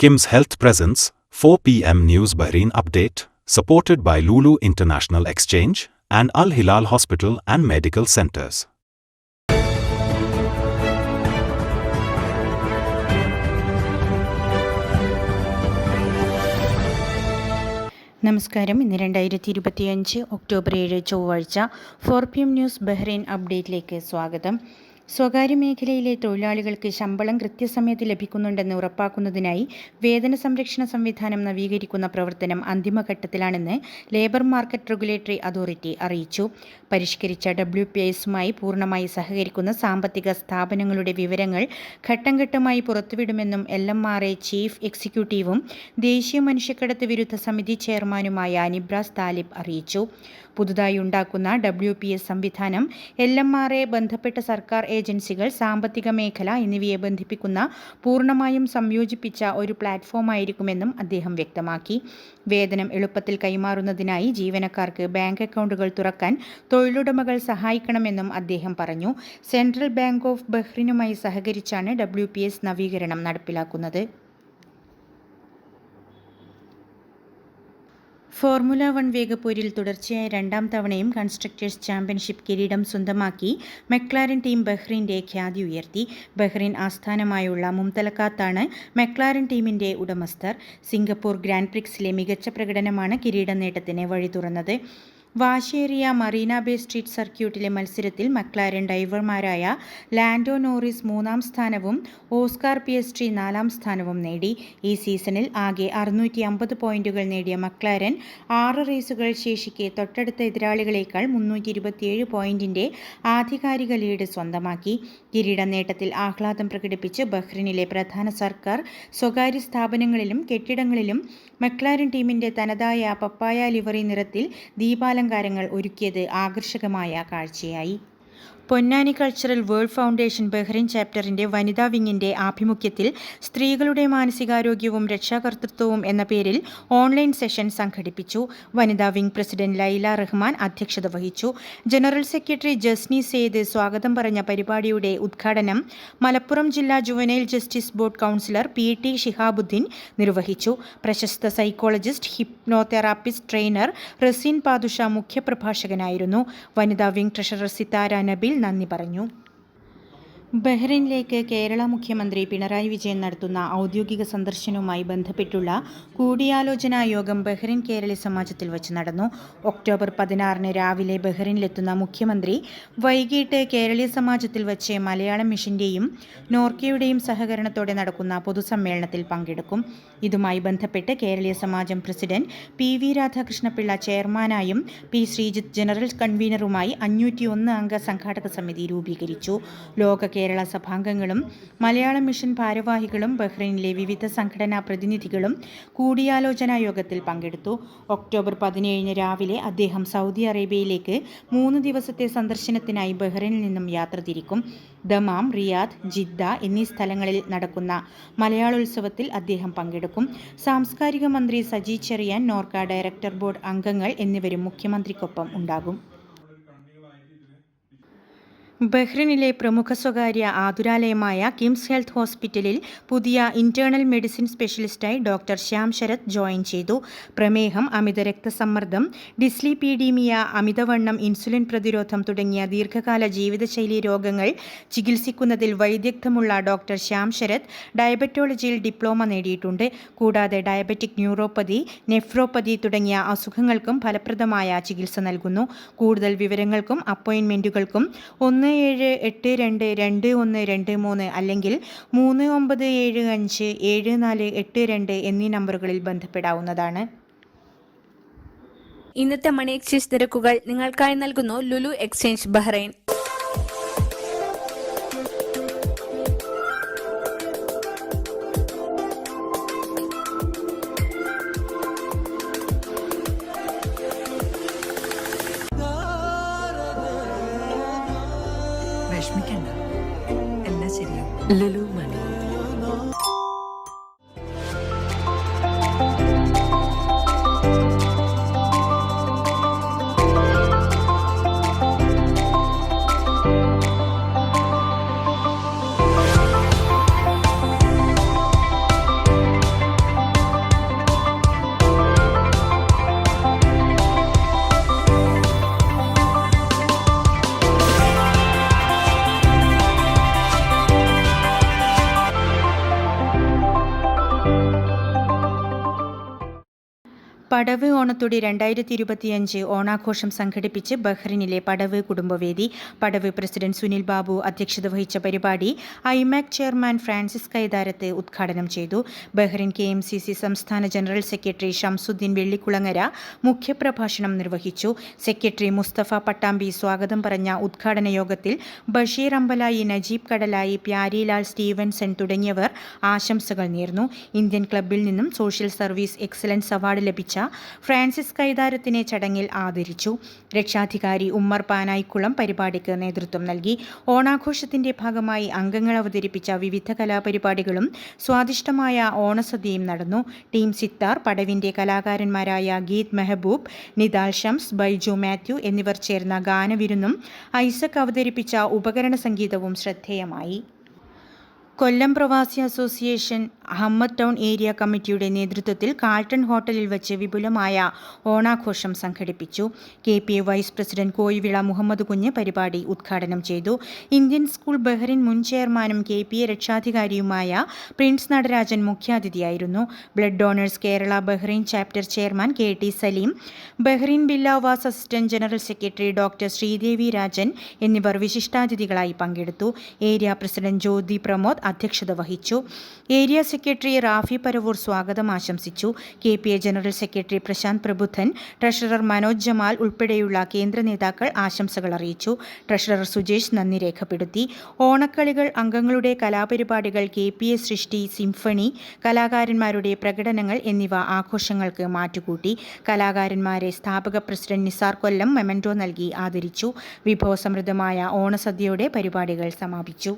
Kim's Health Presence, 4 p.m. News Bahrain Update, supported by Lulu International Exchange and Al Hilal Hospital and Medical Centers. നമസ്കാരം ഇന്ന് രണ്ടായിരത്തി ഇരുപത്തിയഞ്ച് October ഏഴ് ചൊവ്വാഴ്ച four P M news Bahrain അപ്ഡേറ്റിലേക്ക് സ്വാഗതം സ്വകാര്യ മേഖലയിലെ തൊഴിലാളികൾക്ക് ശമ്പളം കൃത്യസമയത്ത് ലഭിക്കുന്നുണ്ടെന്ന് ഉറപ്പാക്കുന്നതിനായി വേതന സംരക്ഷണ സംവിധാനം നവീകരിക്കുന്ന പ്രവർത്തനം അന്തിമഘട്ടത്തിലാണെന്ന് ലേബർ മാർക്കറ്റ് റെഗുലേറ്ററി അതോറിറ്റി അറിയിച്ചു. പരിഷ്കരിച്ച ഡബ്ല്യു പി എസുമായി പൂർണമായി സഹകരിക്കുന്ന സാമ്പത്തിക സ്ഥാപനങ്ങളുടെ വിവരങ്ങൾ ഘട്ടം ഘട്ടമായി പുറത്തുവിടുമെന്നും L M R A chief എക്സിക്യൂട്ടീവും ദേശീയ മനുഷ്യക്കടത്ത് വിരുദ്ധ സമിതി ചെയർമാനുമായ അനിബ്രാസ് താലിബ് അറിയിച്ചു. പുതുതായി ഉണ്ടാക്കുന്ന ഡബ്ല്യു പി എസ് സംവിധാനം എൽ എം ആർ എ ബന്ധപ്പെട്ട സർക്കാർ ഏജൻസികൾ സാമ്പത്തിക മേഖല എന്നിവയെ ബന്ധിപ്പിക്കുന്ന പൂർണമായും സംയോജിപ്പിച്ച ഒരു പ്ലാറ്റ്ഫോമായിരിക്കുമെന്നും അദ്ദേഹം വ്യക്തമാക്കി. വേതനം എളുപ്പത്തിൽ കൈമാറുന്നതിനായി ജീവനക്കാർക്ക് ബാങ്ക് അക്കൗണ്ടുകൾ തുറക്കാൻ തൊഴിലുടമകൾ സഹായിക്കണമെന്നും അദ്ദേഹം പറഞ്ഞു. സെൻട്രൽ ബാങ്ക് ഓഫ് ബഹ്റിനുമായി സഹകരിച്ചാണ് ഡബ്ല്യു നവീകരണം നടപ്പിലാക്കുന്നത്. ഫോർമുല വൺ വേഗപ്പൂരിൽ തുടർച്ചയായ രണ്ടാം തവണയും കൺസ്ട്രക്ടേഴ്സ് ചാമ്പ്യൻഷിപ്പ് കിരീടം സ്വന്തമാക്കി മെക്ലാരൻ ടീം ബഹ്റിന്റെ ഖ്യാതി ഉയർത്തി. ബഹ്റിൻ ആസ്ഥാനമായുള്ള മുംതലക്കാത്താണ് മെക്ലാരൻ ടീമിന്റെ ഉടമസ്ഥർ. സിംഗപ്പൂർ ഗ്രാൻഡ് പ്രിക്സിലെ മികച്ച പ്രകടനമാണ് കിരീട നേട്ടത്തിന് വഴി തുറന്നത് വാശേറിയ മറീന ബേ സ്ട്രീറ്റ് സർക്യൂട്ടിലെ മത്സരത്തിൽ മക്ലാരൻ ഡൈവർമാരായ ലാൻഡോ നോറിസ് മൂന്നാം സ്ഥാനവും ഓസ്കാർ പി എസ് ടി നാലാം സ്ഥാനവും നേടി. ഈ സീസണിൽ ആകെ അറുന്നൂറ്റി അമ്പത് പോയിന്റുകൾ നേടിയ മക്ലാരൻ ആറ് റേസുകൾ ശേഷിക്കെ തൊട്ടടുത്ത എതിരാളികളേക്കാൾ മുന്നൂറ്റി ഇരുപത്തിയേഴ് പോയിന്റിന്റെ ആധികാരിക ലീഡ് സ്വന്തമാക്കി. കിരീട നേട്ടത്തിൽ ആഹ്ലാദം പ്രകടിപ്പിച്ച് ബഹ്റിനിലെ പ്രധാന സർക്കാർ സ്വകാര്യ സ്ഥാപനങ്ങളിലും കെട്ടിടങ്ങളിലും മക്ലാരൻ ടീമിന്റെ തനതായ പപ്പായ ലിവറി നിറത്തിൽ ദീപാലങ്കാരങ്ങൾ ഒരുക്കിയത് ആകർഷകമായ കാഴ്ചയായി. Ponnani cultural world foundation Bahrain ചാപ്റ്ററിന്റെ വനിതാ വിങ്ങിന്റെ ആഭിമുഖ്യത്തിൽ സ്ത്രീകളുടെ മാനസികാരോഗ്യവും രക്ഷാകർതൃത്വവും എന്ന പേരിൽ ഓൺലൈൻ സെഷൻ സംഘടിപ്പിച്ചു. വനിതാ വിംഗ് പ്രസിഡന്റ് ലൈല റഹ്മാൻ അധ്യക്ഷത വഹിച്ചു. ജനറൽ സെക്രട്ടറി ജസ്നി സെയ്ദ് സ്വാഗതം പറഞ്ഞ പരിപാടിയുടെ ഉദ്ഘാടനം മലപ്പുറം ജില്ലാ juvenile justice board councillor P T Shihabuddin നിർവഹിച്ചു. പ്രശസ്ത psychologist hypnotherapist trainer Raseen Padusha മുഖ്യപ്രഭാഷകനായിരുന്നു. വനിതാ വിംഗ് ട്രഷറർ സിതാര നബിൽ നന്ദി പറഞ്ഞു ബഹ്റൈനിലേക്ക് കേരള മുഖ്യമന്ത്രി പിണറായി വിജയൻ നടത്തുന്ന ഔദ്യോഗിക സന്ദർശനവുമായി ബന്ധപ്പെട്ടുള്ള കൂടിയാലോചനാ യോഗം ബഹ്റിൻ കേരള സമാജത്തിൽ വച്ച് നടന്നു. ഒക്ടോബർ പതിനാറിന് രാവിലെ ബഹ്റിനിലെത്തുന്ന മുഖ്യമന്ത്രി വൈകിട്ട് കേരളീയ സമാജത്തിൽ വച്ച് മലയാളം മിഷന്റെയും നോർക്കയുടെയും സഹകരണത്തോടെ നടക്കുന്ന പൊതുസമ്മേളനത്തിൽ പങ്കെടുക്കും. ഇതുമായി ബന്ധപ്പെട്ട് Keraleeya Samajam president P V Radhakrishnapillai ചെയർമാനായും P Sreejith general കൺവീനറുമായി അഞ്ഞൂറ്റിയൊന്ന് അംഗ സംഘാടക സമിതി രൂപീകരിച്ചു. ലോക കേരള സഭാംഗങ്ങളും മലയാളം മിഷൻ ഭാരവാഹികളും ബഹ്റൈനിലെ വിവിധ സംഘടനാ പ്രതിനിധികളും കൂടിയാലോചനാ യോഗത്തിൽ പങ്കെടുത്തു. ഒക്ടോബർ പതിനേഴിന് രാവിലെ അദ്ദേഹം സൗദി അറേബ്യയിലേക്ക് മൂന്ന് ദിവസത്തെ സന്ദർശനത്തിനായി ബഹ്റൈനിൽ നിന്നും യാത്ര തിരിക്കും. ദമാം റിയാദ് ജിദ്ദ എന്നീ സ്ഥലങ്ങളിൽ നടക്കുന്ന മലയാളോത്സവത്തിൽ അദ്ദേഹം പങ്കെടുക്കും. സാംസ്കാരിക മന്ത്രി സജി ചെറിയാൻ നോർക്ക ഡയറക്ടർ ബോർഡ് അംഗങ്ങൾ എന്നിവരും മുഖ്യമന്ത്രിക്കൊപ്പം ഉണ്ടാകും. ബഹ്റിനിലെ പ്രമുഖ സ്വകാര്യ ആതുരാലയമായ കിംസ് ഹെൽത്ത് ഹോസ്പിറ്റലിൽ പുതിയ ഇന്റേണൽ മെഡിസിൻ സ്പെഷ്യലിസ്റ്റായി ഡോക്ടർ ശ്യാം ശരത് ജോയിൻ ചെയ്തു. പ്രമേഹം അമിത രക്തസമ്മർദ്ദം ഡിസ്ലിപീഡീമിയ അമിതവണ്ണം ഇൻസുലിൻ പ്രതിരോധം തുടങ്ങിയ ദീർഘകാല ജീവിതശൈലി രോഗങ്ങൾ ചികിത്സിക്കുന്നതിൽ വൈദഗ്ധ്യമുള്ള ഡോക്ടർ ശ്യാം ശരത് ഡയബറ്റോളജിയിൽ ഡിപ്ലോമ നേടിയിട്ടുണ്ട്. കൂടാതെ ഡയബറ്റിക് ന്യൂറോപ്പതി നെഫ്രോപ്പതി തുടങ്ങിയ അസുഖങ്ങൾക്കും ഫലപ്രദമായ ചികിത്സ നൽകുന്നു. കൂടുതൽ വിവരങ്ങൾക്കും അപ്പോയിൻമെന്റുകൾക്കും ഒന്ന് ഏഴ് എട്ട് രണ്ട് രണ്ട് ഒന്ന് രണ്ട് മൂന്ന് അല്ലെങ്കിൽ മൂന്ന് ഒമ്പത് ഏഴ് അഞ്ച് ഏഴ് നാല് എട്ട് രണ്ട് എന്നീ നമ്പറുകളിൽ ബന്ധപ്പെടാവുന്നതാണ്. ഇന്നത്തെ മണി എക്സ്ചേഞ്ച് നിരക്കുകൾ നിങ്ങൾക്കായി നൽകുന്നു ലുലു എക്സ്ചേഞ്ച് ബഹ്റൈൻ. പടവ് ഓണത്തൊടി രണ്ടായിരത്തി ഇരുപത്തിയഞ്ച് ഓണാഘോഷം സംഘടിപ്പിച്ച് ബഹ്റിനിലെ പടവ് കുടുംബവേദി പടവ് പ്രസിഡന്റ് സുനിൽ ബാബു അധ്യക്ഷത വഹിച്ച പരിപാടി ഐമാക് ചെയർമാൻ ഫ്രാൻസിസ് കൈതാരത്ത് ഉദ്ഘാടനം ചെയ്തു. Bahrain K M C C സംസ്ഥാന ജനറൽ സെക്രട്ടറി ഷംസുദ്ദീൻ വെള്ളിക്കുളങ്ങര മുഖ്യപ്രഭാഷണം നിർവഹിച്ചു. സെക്രട്ടറി മുസ്തഫ പട്ടാമ്പി സ്വാഗതം പറഞ്ഞ ഉദ്ഘാടന യോഗത്തിൽ ബഷീർ അമ്പലായി നജീബ് കടലായി പ്യാരിലാൽ സ്റ്റീവൻസൺ തുടങ്ങിയവർ ആശംസകൾ നേർന്നു. ഇന്ത്യൻ ക്ലബിൽ നിന്നും സോഷ്യൽ സർവീസ് എക്സലൻസ് അവാർഡ് ലഭിച്ച ഫ്രാൻസിസ് കൈതാരത്തിനെ ചടങ്ങിൽ ആദരിച്ചു. രക്ഷാധികാരി ഉമ്മർ പാനായിക്കുളം പരിപാടിക്ക് നേതൃത്വം നൽകി. ഓണാഘോഷത്തിന്റെ ഭാഗമായി അംഗങ്ങൾ അവതരിപ്പിച്ച വിവിധ കലാപരിപാടികളും സ്വാദിഷ്ടമായ ഓണസദ്യയും നടന്നു. ടീം സിത്താർ പടവിന്റെ കലാകാരന്മാരായ ഗീത് മെഹബൂബ് നിദാൽ ഷംസ് ബൈജു മാത്യു എന്നിവർ ചേർന്ന ഗാനവിരുന്നും ഐസക് അവതരിപ്പിച്ച ഉപകരണ സംഗീതവും ശ്രദ്ധേയമായി. കൊല്ലം പ്രവാസി അസോസിയേഷൻ അഹമ്മദ് ടൗൺ ഏരിയ കമ്മിറ്റിയുടെ നേതൃത്വത്തിൽ കാൾട്ടൺ ഹോട്ടലിൽ വെച്ച് വിപുലമായ ഓണാഘോഷം സംഘടിപ്പിച്ചു. K P A vice president Koyivila Muhammad Kunju പരിപാടി ഉദ്ഘാടനം ചെയ്തു. ഇന്ത്യൻ സ്കൂൾ ബഹ്റിൻ മുൻ ചെയർമാനും കെ പി എ രക്ഷാധികാരിയുമായ Prince Natarajan മുഖ്യാതിഥിയായിരുന്നു. Blood donors Kerala Bahrain chapter chairman K T Saleem Bahrain Billawas assistant general secretary doctor Sreedevi Rajan എന്നിവർ വിശിഷ്ടാതിഥികളായി പങ്കെടുത്തു. Area president ജ്യോതി പ്രമോദ് അധ്യക്ഷത വഹിച്ചു. ഏരിയ സെക്രട്ടറി റാഫി പരവൂർ സ്വാഗതം ആശംസിച്ചു. K P A general secretary Prasanth Prabuddhan treasurer Manoj Jamal ഉൾപ്പെടെയുള്ള കേന്ദ്ര നേതാക്കൾ ആശംസകൾ അറിയിച്ചു. ട്രഷറർ സുജേഷ് നന്ദി രേഖപ്പെടുത്തി. ഓണക്കളികൾ അംഗങ്ങളുടെ കലാപരിപാടികൾ K P A Srishti symphony കലാകാരന്മാരുടെ പ്രകടനങ്ങൾ എന്നിവ ആഘോഷങ്ങൾക്ക് മാറ്റുകൂട്ടി. കലാകാരന്മാരെ സ്ഥാപക പ്രസിഡന്റ് നിസാർ കൊല്ലം മെമന്റോ നൽകി ആദരിച്ചു. വിഭവസമൃദ്ധമായ ഓണസദ്യയുടെ പരിപാടികൾ സമാപിച്ചു.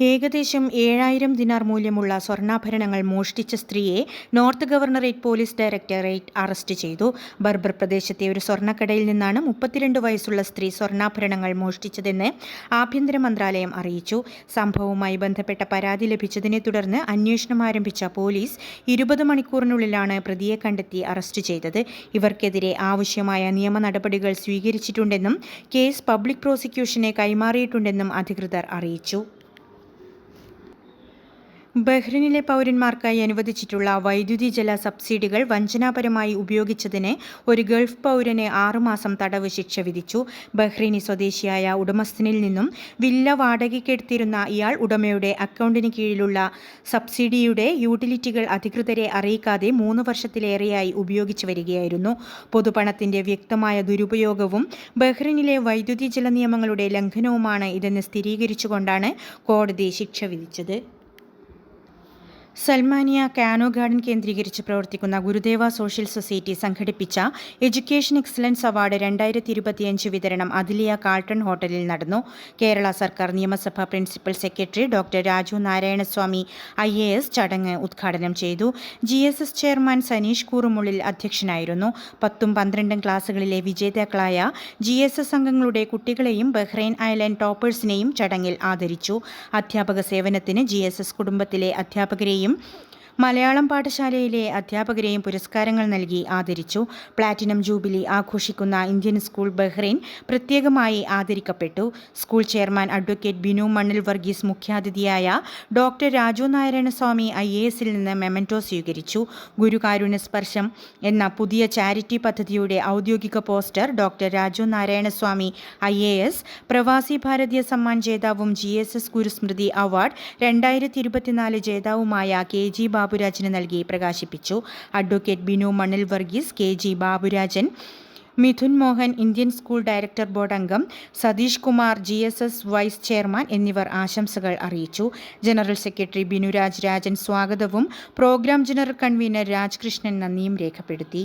ഏകദേശം ഏഴായിരം ദിനാർ മൂല്യമുള്ള സ്വർണാഭരണങ്ങൾ മോഷ്ടിച്ച സ്ത്രീയെ north governorate police directorate arrest ചെയ്തു. ബർബർ പ്രദേശത്തെ ഒരു സ്വർണക്കടയിൽ നിന്നാണ് മുപ്പത്തിരണ്ട് വയസ്സുള്ള സ്ത്രീ സ്വർണാഭരണങ്ങൾ മോഷ്ടിച്ചതെന്ന് ആഭ്യന്തര മന്ത്രാലയം അറിയിച്ചു. സംഭവവുമായി ബന്ധപ്പെട്ട പരാതി ലഭിച്ചതിനെ തുടർന്ന് അന്വേഷണം ആരംഭിച്ച പോലീസ് ഇരുപത് മണിക്കൂറിനുള്ളിലാണ് പ്രതിയെ കണ്ടെത്തി അറസ്റ്റ് ചെയ്തത്. ഇവർക്കെതിരെ ആവശ്യമായ നിയമ നടപടികൾ സ്വീകരിച്ചിട്ടുണ്ടെന്നും കേസ് പബ്ലിക് പ്രോസിക്യൂഷനെ കൈമാറിയിട്ടുണ്ടെന്നും അധികൃതർ അറിയിച്ചു. ബഹ്റിനിലെ പൗരന്മാർക്കായി അനുവദിച്ചിട്ടുള്ള വൈദ്യുതി ജല സബ്സിഡികൾ വഞ്ചനാപരമായി ഉപയോഗിച്ചതിന് ഒരു ഗൾഫ് പൗരന് ആറുമാസം തടവ് ശിക്ഷ വിധിച്ചു. ബഹ്റിനി സ്വദേശിയായ ഉടമസ്ഥനിൽ നിന്നും വില്ല വാടകയ്ക്കെടുത്തിരുന്ന ഇയാൾ ഉടമയുടെ അക്കൗണ്ടിന് കീഴിലുള്ള സബ്സിഡിയുടെ യൂട്ടിലിറ്റികൾ അധികൃതരെ അറിയിക്കാതെ മൂന്ന് വർഷത്തിലേറെയായി ഉപയോഗിച്ചു വരികയായിരുന്നു. പൊതുപണത്തിന്റെ വ്യക്തമായ ദുരുപയോഗവും ബഹ്റിനിലെ വൈദ്യുതി ജല നിയമങ്ങളുടെ ലംഘനവുമാണ് ഇതെന്ന് സ്ഥിരീകരിച്ചുകൊണ്ടാണ് കോടതി ശിക്ഷ വിധിച്ചത്. സൽമാനിയ കാനോ ഗാർഡൻ കേന്ദ്രീകരിച്ച് പ്രവർത്തിക്കുന്ന ഗുരുദേവ സോഷ്യൽ സൊസൈറ്റി സംഘടിപ്പിച്ച എഡ്യൂക്കേഷൻ എക്സലൻസ് അവാർഡ് രണ്ടായിരത്തി ഇരുപത്തിയഞ്ച് വിതരണം അതിലിയ കാൾട്ടൺ ഹോട്ടലിൽ നടന്നു. കേരള സർക്കാർ നിയമസഭാ principal secretary doctor Raju Narayanaswamy I A S ചടങ്ങ് ഉദ്ഘാടനം ചെയ്തു. G S S chairman Saneesh Koorumullil അധ്യക്ഷനായിരുന്നു. പത്തും പന്ത്രണ്ടും ക്ലാസുകളിലെ വിജേതാക്കളായ ജി എസ് എസ് അംഗങ്ങളുടെ കുട്ടികളെയും ബഹ്റൈൻ ഐലൻഡ് ടോപ്പേഴ്സിനെയും ചടങ്ങിൽ ആദരിച്ചു. അധ്യാപക സേവനത്തിന് ജി എസ് എസ് കുടുംബത്തിലെ അധ്യാപകരെയും ചെയ്യും മലയാളം പാഠശാലയിലെ അധ്യാപകരെയും പുരസ്കാരങ്ങൾ നൽകി ആദരിച്ചു. പ്ലാറ്റിനം ജൂബിലി ആഘോഷിക്കുന്ന ഇന്ത്യൻ സ്കൂൾ ബഹ്റൈൻ പ്രത്യേകമായി ആദരിക്കപ്പെട്ടു. School chairman advocate Binu Mannil Varghese മുഖ്യാതിഥിയായ doctor Raju Narayana Swamy I A എസിൽ നിന്ന് മെമന്റോ സ്വീകരിച്ചു. ഗുരുകാരുണ്യ സ്പർശം എന്ന പുതിയ ചാരിറ്റി പദ്ധതിയുടെ ഔദ്യോഗിക poster doctor Raju Narayanaswamy I A S Pravasi Bharatiya Samman ജേതാവും G S S Gurusmriti award രണ്ടായിരത്തി ഇരുപത്തിനാല് ജേതാവുമായ കെ ജി ബാബുരാജിന് നൽകി പ്രകാശിപ്പിച്ചു. Advocate Binu Manil Varghese K G Baburajan Mithun Mohan Indian school director board അംഗം Satheesh Kumar G S S vice chairman എന്നിവർ ആശംസകൾ അറിയിച്ചു. General secretary Binuraj Rajan സ്വാഗതവും പ്രോഗ്രാം ജനറൽ കൺവീനർ രാജ്കൃഷ്ണൻ നന്ദിയും രേഖപ്പെടുത്തി.